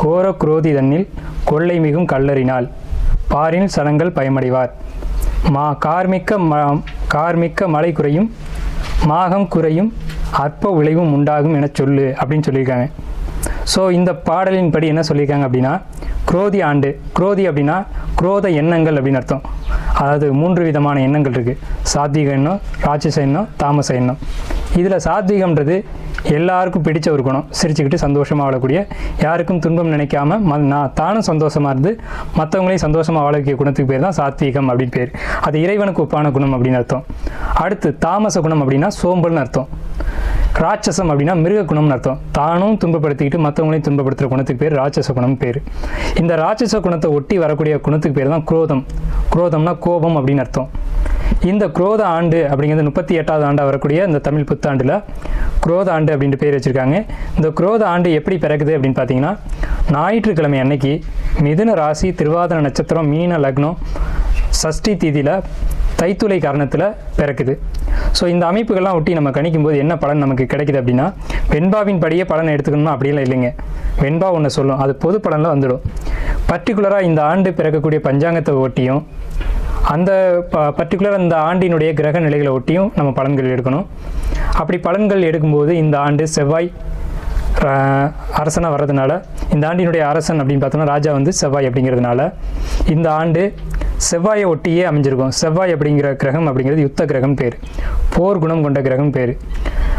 கோர குரோதி தன்னில் கொள்ளை மிகும் கல்லறினால் பாரின் சடங்கள் பயமடைவார். மா கார்மிக்க ம கார்மிக்க மழை குறையும் மாகம் குறையும் அற்ப விளைவும் உண்டாகும் என சொல்லு அப்படின்னு சொல்லியிருக்காங்க. ஸோ இந்த பாடலின் படி என்ன சொல்லியிருக்காங்க அப்படின்னா குரோதி ஆண்டு குரோதி அப்படின்னா குரோத எண்ணங்கள் அப்படின்னு அர்த்தம். அதாவது மூன்று விதமான எண்ணங்கள் இருக்குது சாத்விக எண்ணம் ராட்சச எண்ணம் தாமச எண்ணம். இதில் சாத்விகம்ன்றது எல்லாருக்கும் பிடிச்ச ஒரு குணம். சிரிச்சுக்கிட்டு சந்தோஷமாக வாழக்கூடிய யாருக்கும் துன்பம் நினைக்காம ம நான் தானும் சந்தோஷமாக இருந்து மற்றவங்களையும் சந்தோஷமாக வாழக்கூடிய குணத்துக்கு பேர் தான் சாத்வீகம் அப்படின்னு பேர். அது இறைவனுக்கு ஒப்பான குணம் அப்படின்னு அர்த்தம். அடுத்து தாமச குணம் அப்படின்னா சோம்பல்னு அர்த்தம். ராட்சசம் அப்படின்னா மிருக குணம்னு அர்த்தம். தானும் துன்பப்படுத்திக்கிட்டு மற்றவங்களையும் துன்பப்படுத்துகிற குணத்துக்கு பேர் ராட்சச குணம் பேர். இந்த ராட்சச குணத்தை ஒட்டி வரக்கூடிய குணத்துக்கு பேர் தான் குரோதம். குரோதம்னா கோபம் அப்படின்னு அர்த்தம். இந்த குரோத ஆண்டு அப்படிங்கிறது முப்பத்தி எட்டாவது ஆண்டாக வரக்கூடிய இந்த தமிழ் புத்தாண்டில் குரோத ஆண்டு அப்படின்ட்டு பேர் வச்சுருக்காங்க. இந்த குரோத ஆண்டு எப்படி பிறகுது அப்படின்னு பார்த்தீங்கன்னா ஞாயிற்றுக்கிழமை அன்னைக்கு மிதுன ராசி திருவாதிர நட்சத்திரம் மீன லக்னம் சஷ்டி தீதியில் தைத்துளை காரணத்தில் பிறக்குது. ஸோ இந்த அமைப்புகள்லாம் ஒட்டி நம்ம கணிக்கும் போது என்ன பலன் நமக்கு கிடைக்குது அப்படின்னா வெண்பாவின் படியே பலனை எடுத்துக்கணும்னா அப்படிலாம் இல்லைங்க. வெண்பா ஒன்று சொல்லும். அது பொது பலனில் வந்துடும். பர்டிகுலராக இந்த ஆண்டு பிறக்கக்கூடிய பஞ்சாங்கத்தை ஒட்டியும் அந்த ப பர்டிகுலர் அந்த ஆண்டினுடைய கிரக நிலைகளை ஒட்டியும் நம்ம பலன்கள் எடுக்கணும். அப்படி பலன்கள் எடுக்கும்போது இந்த ஆண்டு செவ்வாய் அரசனாக வர்றதுனால இந்த ஆண்டினுடைய அரசன் அப்படின்னு பார்த்தோம்னா ராஜா வந்து செவ்வாய் அப்படிங்கிறதுனால இந்த ஆண்டு செவ்வாயை ஒட்டியே அமைஞ்சிருக்கும். செவ்வாய் அப்படிங்கிற கிரகம் அப்படிங்கிறது யுத்த கிரகம் பேர். போர் குணம் கொண்ட கிரகம் பேர்.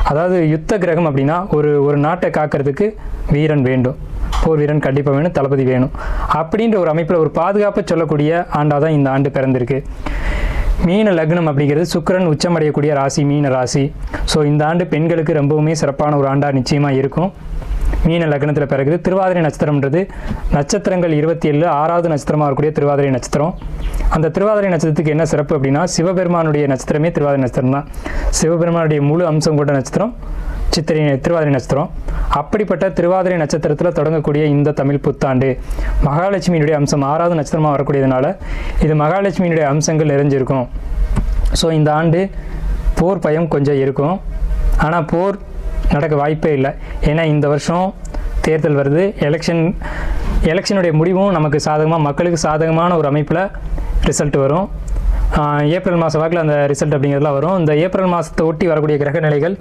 அதாவது யுத்த கிரகம் அப்படின்னா ஒரு ஒரு நாட்டை காக்கிறதுக்கு வீரன் வேண்டும். போர் வீரன் கண்டிப்பாக வேணும் தளபதி வேணும். அப்படின்ற ஒரு அமைப்பில் ஒரு பாதுகாப்பை சொல்லக்கூடிய ஆண்டாக தான் இந்த ஆண்டு பிறந்திருக்கு. மீன லக்னம் அப்படிங்கிறது சுக்கிரன் உச்சமடையக்கூடிய ராசி மீன ராசி. ஸோ இந்த ஆண்டு பெண்களுக்கு ரொம்பவுமே சிறப்பான ஒரு ஆண்டாக நிச்சயமாக இருக்கும். மீன லக்னத்தில் பிறகுது. திருவாதிரை நட்சத்திரம்ன்றது நட்சத்திரங்கள் இருபத்தி ஏழு ஆறாவது நட்சத்திரமாக இருக்கக்கூடிய திருவாதிரை நட்சத்திரம். அந்த திருவாதிரை நட்சத்திரத்துக்கு என்ன சிறப்பு அப்படின்னா சிவபெருமானுடைய நட்சத்திரமே திருவாதிரை நட்சத்திரம் தான் சிவபெருமானுடைய முழு அம்சம் கொண்ட நட்சத்திரம். சித்திரை திருவாதிரை நட்சத்திரம். அப்படிப்பட்ட திருவாதிரை நட்சத்திரத்தில் தொடங்கக்கூடிய இந்த தமிழ் புத்தாண்டு மகாலட்சுமியினுடைய அம்சம் ஆறாவது நட்சத்திரமாக வரக்கூடியதுனால இது மகாலட்சுமியினுடைய அம்சங்கள் நிறைஞ்சிருக்கும். ஸோ இந்த ஆண்டு போர் பயம் கொஞ்சம் இருக்கும். ஆனால் போர் நடக்க வாய்ப்பே இல்லை. ஏன்னா இந்த வருஷம் தேர்தல் வருது. எலெக்ஷன் எலெக்ஷனுடைய முடிவும் நமக்கு சாதகமாக மக்களுக்கு சாதகமான ஒரு அமைப்பில் ரிசல்ட் வரும். ஏப்ரல் மாதம் வாக்கில் அந்த ரிசல்ட் அப்படிங்கிறதுலாம் வரும். இந்த ஏப்ரல் மாதத்தை ஒட்டி வரக்கூடிய கிரக நிலைகள்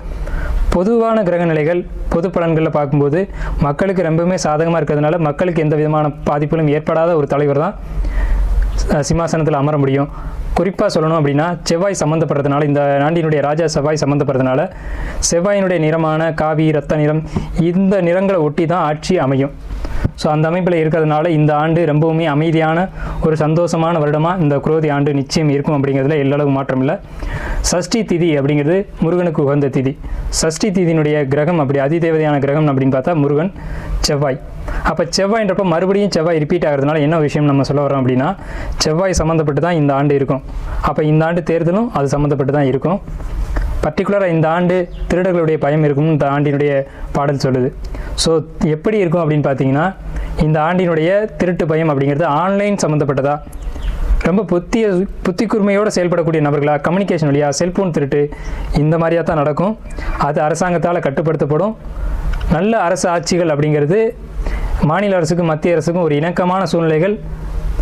பொதுவான கிரக நிலைகள் பொது பலன்களில் பார்க்கும்போது மக்களுக்கு ரொம்பவுமே சாதகமாக இருக்கிறதுனால மக்களுக்கு எந்த விதமான பாதிப்புகளும் ஏற்படாத ஒரு தலைவர் தான் சிம்மாசனத்தில் அமர முடியும். குறிப்பாக சொல்லணும் அப்படின்னா செவ்வாய் சம்மந்தப்படுறதுனால இந்த நாண்டினுடைய ராஜா செவ்வாய் சம்மந்தப்படுறதுனால செவ்வாயினுடைய நிறமான காவி ரத்த நிறம் இந்த நிறங்களை ஒட்டி தான் ஆட்சி அமையும். ஸோ அந்த அமைப்பில் இருக்கிறதுனால இந்த ஆண்டு ரொம்பவுமே அமைதியான ஒரு சந்தோஷமான வருடமாக இந்த குரோதி ஆண்டு நிச்சயம் இருக்கும் அப்படிங்கிறதுல எல்லளவு மாற்றம் இல்லை சஷ்டி திதி அப்படிங்கிறது முருகனுக்கு உகந்த திதி. சஷ்டி திதியினுடைய கிரகம் அப்படி அதிதேவதையான கிரகம் அப்படின்னு பார்த்தா முருகன் செவ்வாய். அப்போ செவ்வாய்ன்றப்ப மறுபடியும் செவ்வாய் ரிப்பீட் ஆகிறதுனால என்ன விஷயம் நம்ம சொல்ல வரோம் அப்படின்னா செவ்வாய் சம்மந்தப்பட்டு தான் இந்த ஆண்டு இருக்கும். அப்போ இந்த ஆண்டு தேர்தலும் அது சம்மந்தப்பட்டு தான் இருக்கும் பர்டிகுலராக இந்த ஆண்டு திருடர்களுடைய பயம் இருக்கும்னு இந்த ஆண்டினுடைய பாடல் சொல்லுது. ஸோ எப்படி இருக்கும் அப்படின்னு பார்த்தீங்கன்னா இந்த ஆண்டினுடைய திருட்டு பயம் அப்படிங்கிறது ஆன்லைன் சம்மந்தப்பட்டதா ரொம்ப புத்திய புத்தி கூர்மையோடு செயல்படக்கூடிய நபர்களா? கம்யூனிகேஷன் வழியாக செல்ஃபோன் திருட்டு இந்த மாதிரியாக தான் நடக்கும். அது அரசாங்கத்தால் கட்டுப்படுத்தப்படும். நல்ல அரசு ஆட்சிகள் அப்படிங்கிறது மாநில அரசுக்கும் மத்திய அரசுக்கும் ஒரு இணக்கமான சூழ்நிலைகள்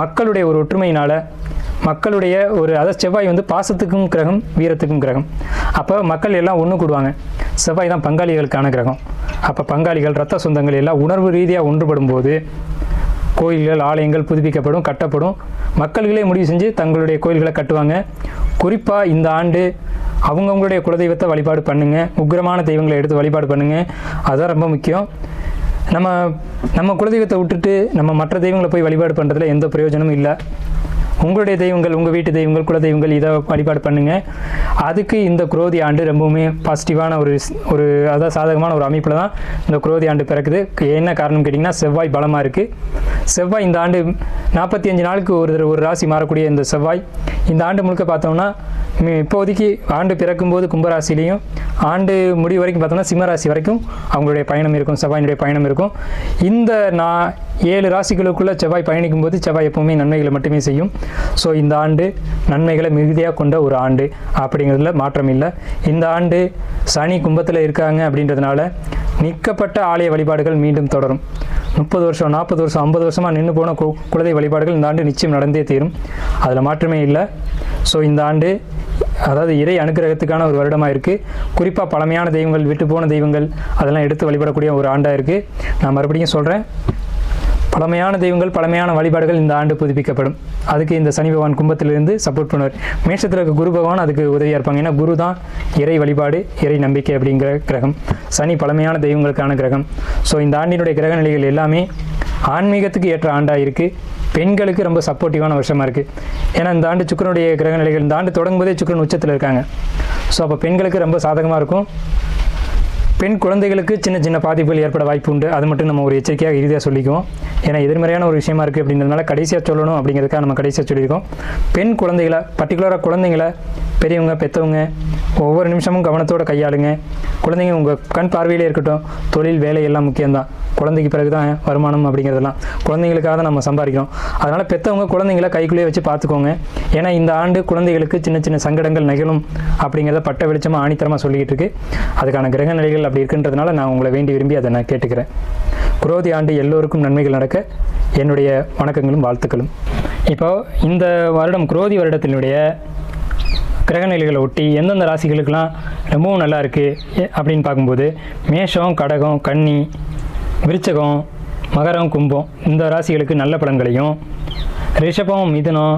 மக்களுடைய ஒரு ஒற்றுமையினால் மக்களுடைய ஒரு அதாவது செவ்வாய் வந்து பாசத்துக்கும் கிரகம் வீரத்துக்கும் கிரகம். அப்போ மக்கள் எல்லாம் ஒன்று கூடுவாங்க. செவ்வாய் தான் பங்காளிகளுக்கான கிரகம். அப்போ பங்காளிகள் ரத்த சொந்தங்கள் எல்லாம் உணர்வு ரீதியாக ஒன்றுபடும் போது கோயில்கள் ஆலயங்கள் புதுப்பிக்கப்படும் கட்டப்படும். மக்கள்களே முடிவு செஞ்சு தங்களுடைய கோயில்களை கட்டுவாங்க. குறிப்பாக இந்த ஆண்டு அவங்கவுங்களுடைய குலதெய்வத்தை வழிபாடு பண்ணுங்க. உக்கிரமான தெய்வங்களை எடுத்து வழிபாடு பண்ணுங்கள் அதுதான் ரொம்ப முக்கியம். நம்ம நம்ம குலதெய்வத்தை விட்டுட்டு நம்ம மற்ற தெய்வங்களை போய் வழிபாடு பண்ணுறதுல எந்த பிரயோஜனமும் இல்லை. உங்களுடைய தெய்வங்கள் உங்கள் வீட்டு தெய்வங்கள் குல தெய்வங்கள் இதை வழிபாடு பண்ணுங்கள் அதுக்கு இந்த குரோதி ஆண்டு ரொம்பவுமே பாசிட்டிவான ஒரு ஸ்- ஒரு அதாவது சாதகமான ஒரு அமைப்பில் தான் இந்த குரோதி ஆண்டு பிறக்குது. என்ன காரணம் கேட்டிங்கன்னா செவ்வாய் பலமாக இருக்குது செவ்வாய் இந்த ஆண்டு நாற்பத்தி அஞ்சு நாளுக்கு ஒரு ஒரு ராசி மாறக்கூடிய இந்த செவ்வாய். இந்த ஆண்டு முழுக்க பார்த்தோம்னா இப்போதைக்கு ஆண்டு பிறக்கும்போது கும்பராசிலையும் ஆண்டு முடிவு வரைக்கும் பார்த்தோம்னா சிம்மராசி வரைக்கும் அவங்களுடைய பயணம் இருக்கும் செவ்வாயினுடைய பயணம் இருக்கும். இந்த நான் ஏழு ராசிகளுக்குள்ளே செவ்வாய் பயணிக்கும் போது செவ்வாய் எப்பவுமே நன்மைகளை மட்டுமே செய்யும். ஸோ இந்த ஆண்டு நன்மைகளை மிகுதியாக கொண்ட ஒரு ஆண்டு. அப்படிங்கிறதுல மாற்றம் இல்லை இந்த ஆண்டு சனி கும்பத்தில் இருக்காங்க அப்படின்றதுனால நிற்கப்பட்ட ஆலய வழிபாடுகள் மீண்டும் தொடரும். முப்பது வருஷம் நாற்பது வருஷம் ஐம்பது வருஷமாக நின்று போன கு குலதெய்வ வழிபாடுகள் இந்த ஆண்டு நிச்சயம் நடந்தே தீரும். அதில் மாற்றமே இல்லை. ஸோ இந்த ஆண்டு அதாவது இறை அனுக்கிரகத்துக்கான ஒரு வருடமாக இருக்குது குறிப்பாக பழமையான தெய்வங்கள் விட்டு போன தெய்வங்கள் அதெல்லாம் எடுத்து வழிபடக்கூடிய ஒரு ஆண்டாக இருக்குது நான் மறுபடியும் சொல்கிறேன் பழமையான தெய்வங்கள் பழமையான வழிபாடுகள் இந்த ஆண்டு புதுப்பிக்கப்படும். அதுக்கு இந்த சனி பகவான் கும்பத்திலிருந்து சப்போர்ட் பண்ணுவார். மேஷத்தில் இருக்க குரு பகவான் அதுக்கு உதவியாக இருப்பாங்க. ஏன்னா குரு தான் இறை வழிபாடு இறை நம்பிக்கை அப்படிங்கிற கிரகம். சனி பழமையான தெய்வங்களுக்கான கிரகம். ஸோ இந்த ஆண்டினுடைய கிரக நிலைகள் எல்லாமே ஆன்மீகத்துக்கு ஏற்ற ஆண்டாக இருக்குது பெண்களுக்கு ரொம்ப சப்போர்ட்டிவான வருஷமாக இருக்குது ஏன்னா இந்த ஆண்டு சுக்கரனுடைய கிரக நிலைகள் இந்த ஆண்டு தொடங்கும் போதே சுக்கரன் உச்சத்தில் இருக்காங்க. ஸோ அப்போ பெண்களுக்கு ரொம்ப சாதகமாக இருக்கும். பெண் குழந்தைகளுக்கு சின்ன சின்ன பாதிப்புகள் ஏற்பட வாய்ப்பு உண்டு. அது மட்டும் நம்ம ஒரு எச்சரிக்கையாக இறுதியாக சொல்லிக்குவோம். ஏன்னா எதிர்மறையான ஒரு விஷயமா இருக்குது அப்படின்றதுனால கடைசியாக சொல்லணும் அப்படிங்கிறதுக்காக நம்ம கடைசியாக சொல்லியிருக்கோம். பெண் குழந்தைகளை பர்டிகுலராக குழந்தைங்களை பெரியவங்க பெற்றவங்க ஒவ்வொரு நிமிஷமும் கவனத்தோடு கையாளுங்க. குழந்தைங்க உங்கள் கண் பார்வையிலே இருக்கட்டும். தொழில் வேலை எல்லாம் முக்கியம்தான். குழந்தைக்கு பிறகு தான் வருமானம் அப்படிங்கிறதெல்லாம். குழந்தைங்களுக்காக தான் நம்ம சம்பாதிக்கிறோம். அதனால் பெற்றவங்க குழந்தைங்கள கைக்குள்ளேயே வச்சு பார்த்துக்கோங்க. ஏன்னா இந்த ஆண்டு குழந்தைகளுக்கு சின்ன சின்ன சங்கடங்கள் நிகழும் அப்படிங்கிறத பட்ட வெளிச்சமாக ஆணித்தரமாக சொல்லிக்கிட்டு இருக்கு. அதுக்கான கிரக நிலைகள் அப்படி இருக்குன்றதுனால நான் உங்களை வேண்டி விரும்பி அதை நான் கேட்டுக்கிறேன். குரோதி ஆண்டு எல்லோருக்கும் நன்மைகள் நடக்க என்னுடைய வணக்கங்களும் வாழ்த்துக்களும். இப்போ இந்த வருடம் குரோதி வருடத்தினுடைய கிரகநிலைகளை ஒட்டி எந்தெந்த ராசிகளுக்கெல்லாம் ரொம்பவும் நல்லா இருக்குது அப்படின்னு பார்க்கும்போது மேஷம் கடகம் கன்னி விருச்சகம் மகரம் கும்பம் இந்த ராசிகளுக்கு நல்ல பலன்களையும் ரிஷபம் மிதுனம்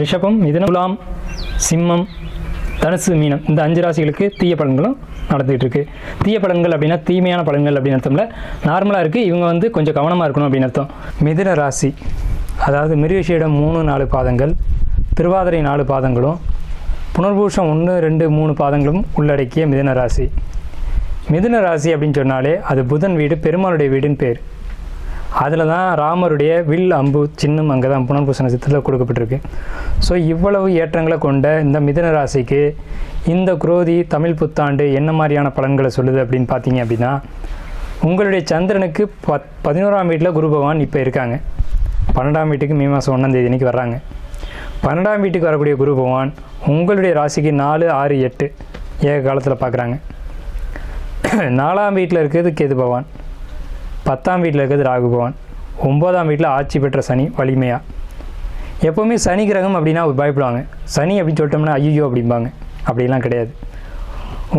ரிஷபம் மிதுனம் துலாம் சிம்மம் தனுசு மீனம். இந்த அஞ்சு ராசிகளுக்கு தீய பலன்களும் நடந்துகிட்டு இருக்கு தீய பலன்கள் அப்படின்னா தீமையான பலன்கள் அப்படின்னு அர்த்தம்ல. நார்மலாக இருக்குது இவங்க வந்து கொஞ்சம் கவனமாக இருக்கணும் அப்படின்னு அர்த்தம். மிதுன ராசி. அதாவது மிருகஷியிடம் மூணு நாலு பாதங்கள். திருவாதிரை நாலு பாதங்களும். புனர்பூஷம் ஒன்று ரெண்டு மூணு பாதங்களும் உள்ளடக்கிய மிதுன ராசி. மிதுன ராசி அப்படின்னு சொன்னாலே அது புதன் வீடு பெருமாளுடைய வீடுன்னு பேர். அதில் தான் ராமருடைய வில் அம்பு சின்னம் அங்கே தான் புனர்பூச நட்சத்திரத்தில் கொடுக்கப்பட்டிருக்கு. ஸோ இவ்வளவு ஏற்றங்களை கொண்ட இந்த மிதுன ராசிக்கு இந்த குரோதி தமிழ் புத்தாண்டு என்ன மாதிரியான பலன்களை சொல்லுது அப்படின்னு பார்த்தீங்க அப்படின்னா உங்களுடைய சந்திரனுக்கு பத் பதினோராம் வீட்டில் குரு பகவான் இப்போ இருக்காங்க. பன்னெண்டாம் வீட்டுக்கு மே மாதம் ஒன்றாம் தேதி அன்னைக்கு வர்றாங்க. பன்னெண்டாம் வீட்டுக்கு வரக்கூடிய குரு பகவான் உங்களுடைய ராசிக்கு நாலு ஆறு எட்டு ஏக காலத்தில் பார்க்குறாங்க நாலாம் வீட்டில் இருக்கிறது கேது பகவான். பத்தாம் வீட்டில் இருக்கிறது ராகு பகவான். வீட்டில் ஆட்சி பெற்ற சனி வலிமையாக எப்போவுமே சனி கிரகம் அப்படின்னா பயப்படுவாங்க. சனி அப்படின்னு சொல்லிட்டோம்னா ஐயோ அப்படிம்பாங்க. அப்படிலாம் கிடையாது.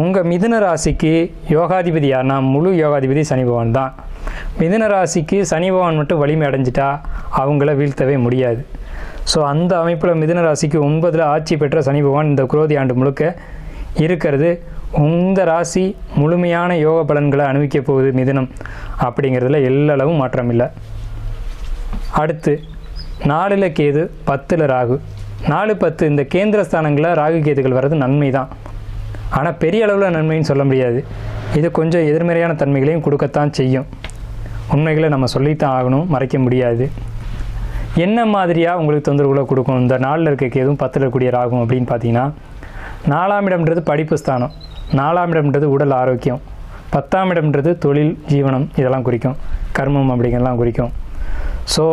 உங்கள் மிதுன ராசிக்கு யோகாதிபதி யாருன்னா முழு யோகாதிபதி சனி பகவான் தான். மிதுன ராசிக்கு சனி பகவான் மட்டும் வலிமை அடைஞ்சிட்டா அவங்கள வீழ்த்தவே முடியாது. ஸோ அந்த அமைப்பில் மிதுன ராசிக்கு ஒன்பதில் ஆட்சி பெற்ற சனி பகவான் இந்த குரோதி ஆண்டு முழுக்க இருக்கிறது. உந்த ராசி முழுமையான யோக பலன்களை அனுபவிக்க போகுது மிதனம். அப்படிங்கிறதுல எல்லளவும் மாற்றம் இல்லை. அடுத்து நாலில் கேது பத்தில் ராகு. நாலு பத்து இந்த கேந்திர ஸ்தானங்களில் ராகு கேதுகள் வர்றது நன்மை தான் ஆனால் பெரிய அளவில் நன்மைன்னு சொல்ல முடியாது. இது கொஞ்சம் எதிர்மறையான தன்மைகளையும் கொடுக்கத்தான் செய்யும். உண்மைகளை நம்ம சொல்லித்தான் ஆகணும் மறைக்க முடியாது. என்ன மாதிரியாக உங்களுக்கு தொந்தரவுகளை கொடுக்கும்? இந்த நாளில் இருக்க கேதும் பத்தில் இருக்கக்கூடிய ராகும் அப்படின்னு பார்த்தீங்கன்னா நாலாம் இடம்ன்றது படிப்பு ஸ்தானம். நாலாம் இடம்ன்றது உடல் ஆரோக்கியம். பத்தாம் இடம்ன்றது தொழில் ஜீவனம் இதெல்லாம் குறிக்கும். கர்மம் அப்படிங்கிறலாம் குறிக்கும். ஸோ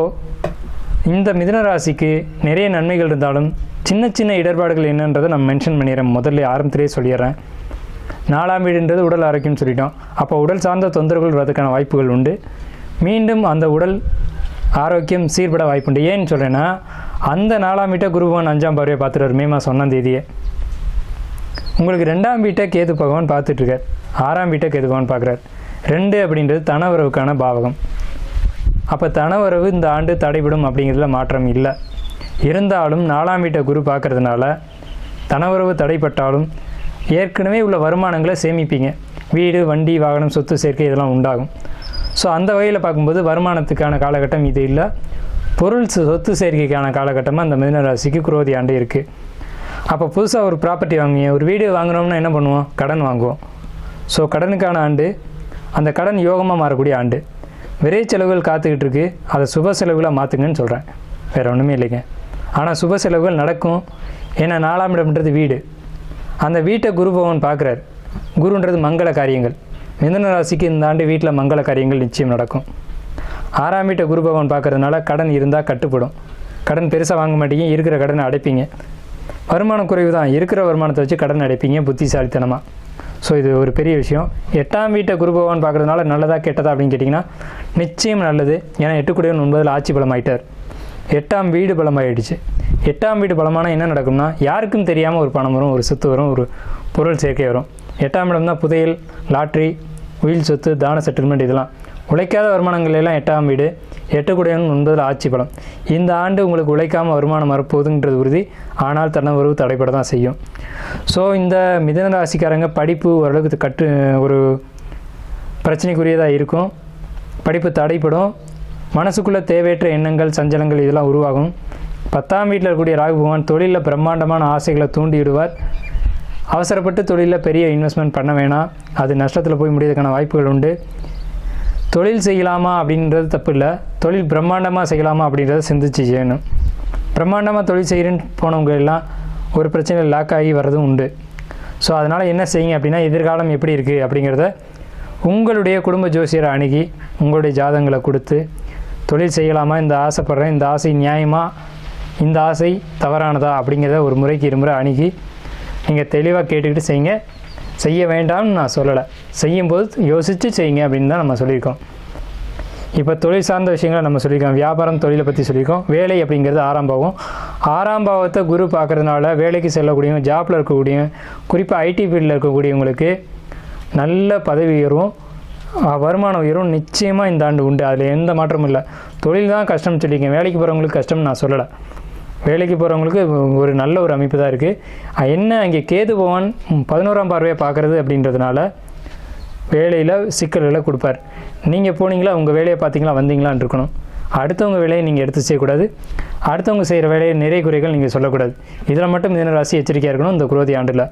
இந்த மிதுன ராசிக்கு நிறைய நன்மைகள் இருந்தாலும் சின்ன சின்ன இடர்பாடுகள் என்னன்றதை நான் மென்ஷன் பண்ணிடுறேன். முதல்ல ஆரம்பத்திலே சொல்லிடுறேன். நாலாம் வீடுன்றது உடல் ஆரோக்கியம்னு சொல்லிட்டோம். அப்போ உடல் சார்ந்த தொந்தரவுகள் வர்றதுக்கான வாய்ப்புகள் உண்டு. மீண்டும் அந்த உடல் ஆரோக்கியம் சீர்பட வாய்ப்புண்டு. ஏன்னு சொல்கிறேன்னா அந்த நாலாம் வீட்டை குருபவன் அஞ்சாம் பார்வையை பார்த்துட்டு மே மாதம் ஒன்றாம் தேதியே. உங்களுக்கு ரெண்டாம் வீட்டை கேது பகவான் பார்த்துட்ருக்கார். ஆறாம் வீட்டை கேது பகவான் பார்க்குறார். ரெண்டு அப்படின்றது தனவரவுக்கான பாவகம். அப்போ தனவரவு இந்த ஆண்டு தடைபடும் அப்படிங்கிறதுல மாற்றம் இல்லை. இருந்தாலும் நாலாம் வீட்டை குரு பார்க்குறதுனால தனவரவு தடைப்பட்டாலும் ஏற்கனவே உள்ள வருமானங்களை சேமிப்பீங்க. வீடு வண்டி வாகனம் சொத்து சேர்க்கை இதெல்லாம் உண்டாகும். ஸோ அந்த வகையில் பார்க்கும்போது வருமானத்துக்கான காலகட்டம் இது இல்லை. பொருள் சொத்து சேர்க்கைக்கான காலகட்டமாக அந்த மிதன ராசிக்கு குரோதி ஆண்டு இருக்குது அப்போ புதுசாக ஒரு ப்ராப்பர்ட்டி வாங்குவீங்க ஒரு வீடு வாங்குறோம்னா என்ன பண்ணுவோம்? கடன் வாங்குவோம். ஸோ கடனுக்கான ஆண்டு அந்த கடன் யோகமாக மாறக்கூடிய ஆண்டு. விரை செலவுகள் காத்துக்கிட்டு இருக்கு அதை சுப செலவுகளாக மாற்றுங்கன்னு சொல்கிறேன் வேறு ஒன்றுமே இல்லைங்க. ஆனால் சுப செலவுகள் நடக்கும். ஏன்னா நாலாம் இடம்ன்றது வீடு. அந்த வீட்டை குரு பகவான் பார்க்குறாரு. குருன்றது மங்கள காரியங்கள். மிதன ராசிக்கு இந்த ஆண்டு வீட்டில் மங்கள காரியங்கள் நிச்சயம் நடக்கும். ஆறாம் வீட்டை குரு பகவான் பார்க்கறதுனால கடன் இருந்தால் கட்டுப்படும். கடன் பெருசாக வாங்க மாட்டீங்க இருக்கிற கடனை அடைப்பீங்க. வருமானம் குறைவு தான். இருக்கிற வருமானத்தை வச்சு கடன் அடைப்பீங்க புத்திசாலித்தனமாக ஸோ இது ஒரு பெரிய விஷயம். எட்டாம் வீட்டை குரு பகவான் பார்க்கறதுனால நல்லதா கெட்டதா அப்படின்னு கேட்டிங்கன்னா நிச்சயம் நல்லது. ஏன்னா எட்டுக்குடையவன் ஒன்பதில் ஆட்சி பலம் ஆயிட்டார் எட்டாம் வீடு பலமாயிடுச்சு. எட்டாம் வீடு பலமானால் என்ன நடக்கும்னா யாருக்கும் தெரியாமல் ஒரு பணம் வரும் ஒரு சொத்து வரும் ஒரு பொருள் சேர்க்கை வரும். எட்டாம் இடம் தான் புதையல் லாட்ரி உயில் சொத்து தான செட்டில்மெண்ட் இதெல்லாம். உழைக்காத வருமானங்கள் எல்லாம் எட்டாம் வீடு எட்டக்கூடியவன் ஒன்பதில் ஆட்சி பலம். இந்த ஆண்டு உங்களுக்கு உழைக்காமல் வருமானம் வரப்போகுதுன்றது உறுதி. ஆனால் தனவரவு தடைப்பட தான் செய்யும். ஸோ இந்த மிதன ராசிக்காரங்க படிப்பு ஓரளவுக்கு கட்டு ஒரு பிரச்சனைக்குரியதாக இருக்கும். படிப்பு தடைப்படும். மனசுக்குள்ளே தேவையற்ற எண்ணங்கள் சஞ்சலங்கள் இதெல்லாம் உருவாகும். பத்தாம் வீட்டில் இருக்கக்கூடிய ராகு பகவான் தொழிலில் பிரம்மாண்டமான ஆசைகளை தூண்டி விடுவார். அவசரப்பட்டு தொழிலில் பெரிய இன்வெஸ்ட்மெண்ட் பண்ண வேணாம். அது நஷ்டத்தில் போய் முடியறதுக்கான வாய்ப்புகள் உண்டு. தொழில் செய்யலாமா அப்படின்றது தப்பு இல்லை தொழில் பிரம்மாண்டமாக செய்யலாமா அப்படின்றத சிந்திச்சு செய்யணும். பிரம்மாண்டமாக தொழில் செய்கிறேன்னு போனவங்க எல்லாம் ஒரு பிரச்சனையில் லாக் ஆகி வர்றதும் உண்டு. ஸோ அதனால் என்ன செய்யுங்க அப்படின்னா எதிர்காலம் எப்படி இருக்குது அப்படிங்கிறத உங்களுடைய குடும்ப ஜோசியரை அணுகி உங்களுடைய ஜாதகங்களை கொடுத்து தொழில் செய்யலாமா இந்த ஆசைப்படுறேன் இந்த ஆசை நியாயமாக இந்த ஆசை தவறானதா அப்படிங்கிறத ஒரு முறைக்கு இருமுறை அணுகி நீங்கள் தெளிவாக கேட்டுக்கிட்டு செய்யுங்க. செய்ய வேண்டாம்னு நான் சொல்லலை. செய்யும்போது யோசித்து செய்யுங்க அப்படின்னு தான் நம்ம சொல்லியிருக்கோம். இப்போ தொழில் சார்ந்த விஷயங்களை நம்ம சொல்லியிருக்கோம். வியாபாரம் தொழிலை பற்றி சொல்லியிருக்கோம். வேலை அப்படிங்கிறது ஆறாம் பாவம் ஆறாம் பாவத்தை குரு பார்க்கறதுனால வேலைக்கு செல்லக்கூடிய ஜாப்பில் இருக்கக்கூடிய குறிப்பாக ஐடி ஃபீல்டில் இருக்கக்கூடியவங்களுக்கு நல்ல பதவி உயரும் வருமான உயரும் நிச்சயமாக இந்த ஆண்டு உண்டு. அதில் எந்த மாற்றமும் இல்லை. தொழில் தான் கஷ்டம்னு சொல்லியிருக்கேன். வேலைக்கு போகிறவங்களுக்கு கஷ்டம்னு நான் சொல்லலை. வேலைக்கு போகிறவங்களுக்கு ஒரு நல்ல ஒரு அமைப்பு தான் இருக்குது என்ன அங்கே கேது பவன் பதினோராம் பார்வையை பார்க்குறது அப்படின்றதுனால வேலையில் சிக்கல்களை கொடுப்பார். நீங்கள் போனீங்களா? உங்கள் வேலையை பார்த்தீங்களா? வந்தீங்களான்னு இருக்கணும். அடுத்தவங்க வேலையை நீங்கள் எடுத்து செய்யக்கூடாது. அடுத்தவங்க செய்கிற வேலையை நிறை குறைகள் நீங்கள் சொல்லக்கூடாது. இதில் மட்டும் மிதன ராசி எச்சரிக்கையாக இருக்கணும் இந்த குரோதி ஆண்டில்.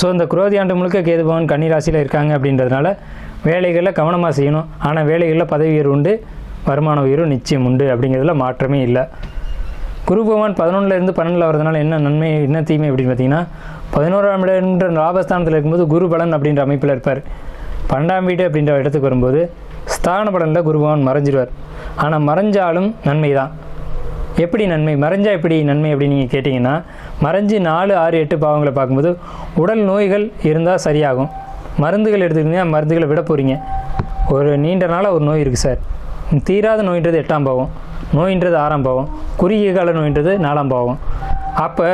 ஸோ இந்த குரோதி ஆண்டு முழுக்க கேது பவன் கன்னி ராசியில் இருக்காங்க அப்படின்றதுனால வேலைகளில் கவனமாக செய்யணும். ஆனால் வேலைகளில் பதவி உயர்வு உண்டு வருமான உயர்வு நிச்சயம் உண்டு அப்படிங்கிறதுல மாற்றமே இல்லை. குரு பகவான் பதினொன்றுலேருந்து பன்னெண்டில் வரதுனால என்ன நன்மை என்ன தீமை அப்படின்னு பார்த்தீங்கன்னா பதினோராம் இடம்ன்ற லாபஸ்தானத்தில் இருக்கும்போது குரு பலன் அப்படின்ற அமைப்பில் இருப்பார். பன்னெண்டாம் வீடு அப்படின்ற இடத்துக்கு வரும்போது ஸ்தான பலனில் குரு பகவான் மறைஞ்சிருவார். ஆனால் மறைஞ்சாலும் நன்மை தான். எப்படி நன்மை? மறைஞ்சா எப்படி நன்மை அப்படின்னு நீங்கள் கேட்டிங்கன்னா மறைஞ்சு நாலு ஆறு எட்டு பாவங்களை பார்க்கும்போது உடல் நோய்கள் இருந்தால் சரியாகும். மருந்துகள் எடுத்துக்கிட்டீங்கன்னா மருந்துகளை விட போகிறீங்க ஒரு நீண்ட நாளாக ஒரு நோய் இருக்குது சார். தீராத நோயின்றது எட்டாம் பாவம். நோயின்றது ஆறாம் பாவம். குறுகிய கால நோயின்றது நாலாம் பாவம். அப்போ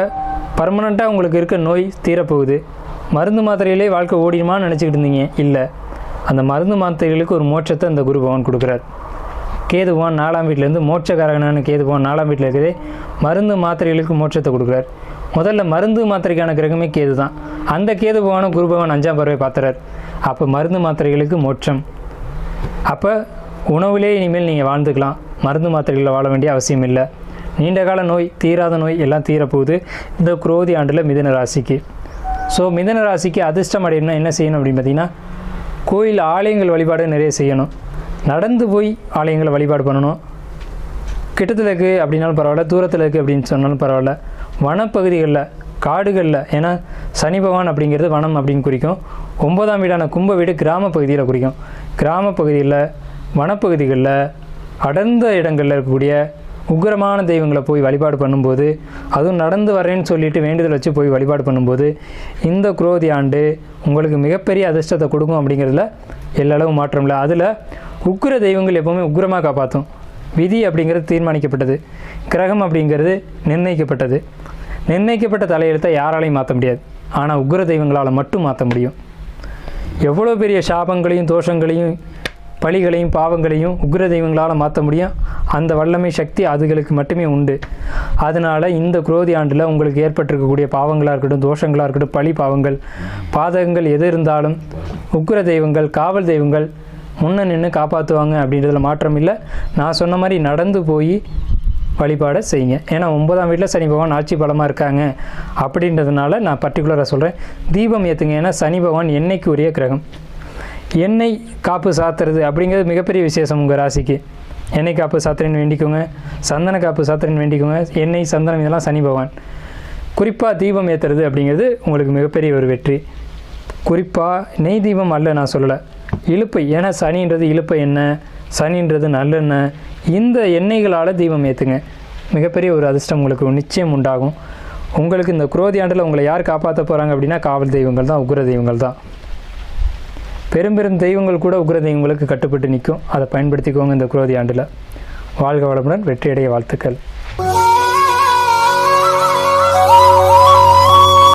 பர்மனெண்ட்டாக உங்களுக்கு இருக்க நோய் தீரப்போகுது. மருந்து மாத்திரையிலே வாழ்க்கை ஓடிடுமான்னு நினச்சிக்கிட்டு இருந்தீங்க? இல்லை. அந்த மருந்து மாத்திரைகளுக்கு ஒரு மோட்சத்தை அந்த குரு பகவான் கொடுக்குறார். கேதுவான் நாலாம் வீட்டிலேருந்து மோட்சகாரகனான கேதுவான் நாலாம் வீட்டில் இருக்கிறதே மருந்து மாத்திரைகளுக்கு மோட்சத்தை கொடுக்குறார். முதல்ல மருந்து மாத்திரைக்கான கிரகமே கேது தான். அந்த கேது பகவானும் குரு பகவான் அஞ்சாம் பறவை பார்த்துறார். அப்போ மருந்து மாத்திரைகளுக்கு மோட்சம். அப்போ உணவுலே இனிமேல் நீங்கள் வாழ்ந்துக்கலாம். மருந்து மாத்திரைகளில் வாழ வேண்டிய அவசியம் இல்லை. நீண்ட கால நோய் தீராத நோய் எல்லாம் தீரப்போகுது. இந்த குரோதி ஆண்டில் மிதன ராசிக்கு. ஸோ மிதன ராசிக்கு அதிர்ஷ்டம் அடையணும்னா என்ன செய்யணும் அப்படின்னு பார்த்தீங்கன்னா கோயில் ஆலயங்கள் வழிபாடு நிறைய செய்யணும். நடந்து போய் ஆலயங்களை வழிபாடு பண்ணணும். கிட்டத்தில் இருக்குது அப்படின்னாலும் பரவாயில்ல தூரத்தில் இருக்குது அப்படின்னு சொன்னாலும் பரவாயில்ல. வனப்பகுதிகளில் காடுகளில் ஏன்னா சனி பகவான் அப்படிங்கிறது வனம் அப்படின்னு குறிக்கும். ஒன்பதாம் வீடான கும்ப வீடு கிராம பகுதியில் குறிக்கும். கிராம பகுதியில் வனப்பகுதிகளில் அடர்ந்த இடங்களில் இருக்கக்கூடிய உக்கிரமான தெய்வங்களை போய் வழிபாடு பண்ணும்போது அதுவும் நடந்து வரேன்னு சொல்லிட்டு வேண்டுதல் வச்சு போய் வழிபாடு பண்ணும்போது இந்த குரோதி ஆண்டு உங்களுக்கு மிகப்பெரிய அதிர்ஷ்டத்தை கொடுக்கும் அப்படிங்கிறதுல எல்லளவு மாற்றம் இல்லை. அதில் உக்கிர தெய்வங்கள் எப்போவுமே உக்கிரமாக காப்பாற்றும் விதி அப்படிங்கிறது தீர்மானிக்கப்பட்டது. கிரகம் அப்படிங்கிறது நிர்ணயிக்கப்பட்டது. நிர்ணயிக்கப்பட்ட தலையெழுத்தை யாராலையும் மாற்ற முடியாது. ஆனால் உக்கிர தெய்வங்களால் மட்டும் மாற்ற முடியும். எவ்வளோ பெரிய சாபங்களையும் தோஷங்களையும் பழிகளையும் பாவங்களையும் உக்ர தெய்வங்களால் மாற்ற முடியும். அந்த வல்லமை சக்தி அதுகளுக்கு மட்டுமே உண்டு. அதனால் இந்த குரோதி ஆண்டில் உங்களுக்கு ஏற்பட்டிருக்கக்கூடிய பாவங்களாக இருக்கட்டும் தோஷங்களாக இருக்கட்டும் பழி பாவங்கள் பாதகங்கள் எது இருந்தாலும் உக்ர தெய்வங்கள் காவல் தெய்வங்கள் முன்ன நின்று காப்பாற்றுவாங்க அப்படின்றதுல மாற்றம் இல்லை. நான் சொன்ன மாதிரி நடந்து போய் வழிபாடை செய்யுங்க. ஏன்னா ஒன்பதாம் வீட்டில் சனி பகவான் ஆட்சி பலமாக இருக்காங்க அப்படின்றதுனால நான் பர்டிகுலராக சொல்கிறேன் தீபம் ஏற்றுங்க ஏன்னா சனி பகவான் என்னைக்கு உரிய கிரகம். எண்ணெய் காப்பு சாத்துறது அப்படிங்கிறது மிகப்பெரிய விசேஷம் உங்கள் ராசிக்கு. எண்ணெய் காப்பு சாத்திரன்னு வேண்டிக்கோங்க. சந்தன காப்பு சாத்திரன்னு வேண்டிக்கோங்க. எண்ணெய் சந்தனம் இதெல்லாம் சனி பகவான். குறிப்பாக தீபம் ஏற்றுறது அப்படிங்கிறது உங்களுக்கு மிகப்பெரிய ஒரு வெற்றி. குறிப்பாக நெய் தீபம் அல்ல நான் சொல்லலை. இழுப்பை ஏன்னா சனின்றது இழுப்பை எண்ணெய் சனின்றது நல்லெண்ணெய் இந்த எண்ணெய்களால் தீபம் ஏற்றுங்க மிகப்பெரிய ஒரு அதிர்ஷ்டம் உங்களுக்கு நிச்சயம் உண்டாகும். உங்களுக்கு இந்த குரோதி ஆண்டில் உங்களை யார் காப்பாற்ற போகிறாங்க அப்படின்னா காவல் தெய்வங்கள் தான் உக்ர தெய்வங்கள் தான். பெரும் பெரும் தெய்வங்கள் கூட உக்ர தெய்வங்களுக்கு கட்டுப்பட்டு நிற்கும். அதை பயன்படுத்திக்கோங்க இந்த குரோதி ஆண்டில். வாழ்க வளமுடன் வெற்றியடைய வாழ்த்துக்கள்.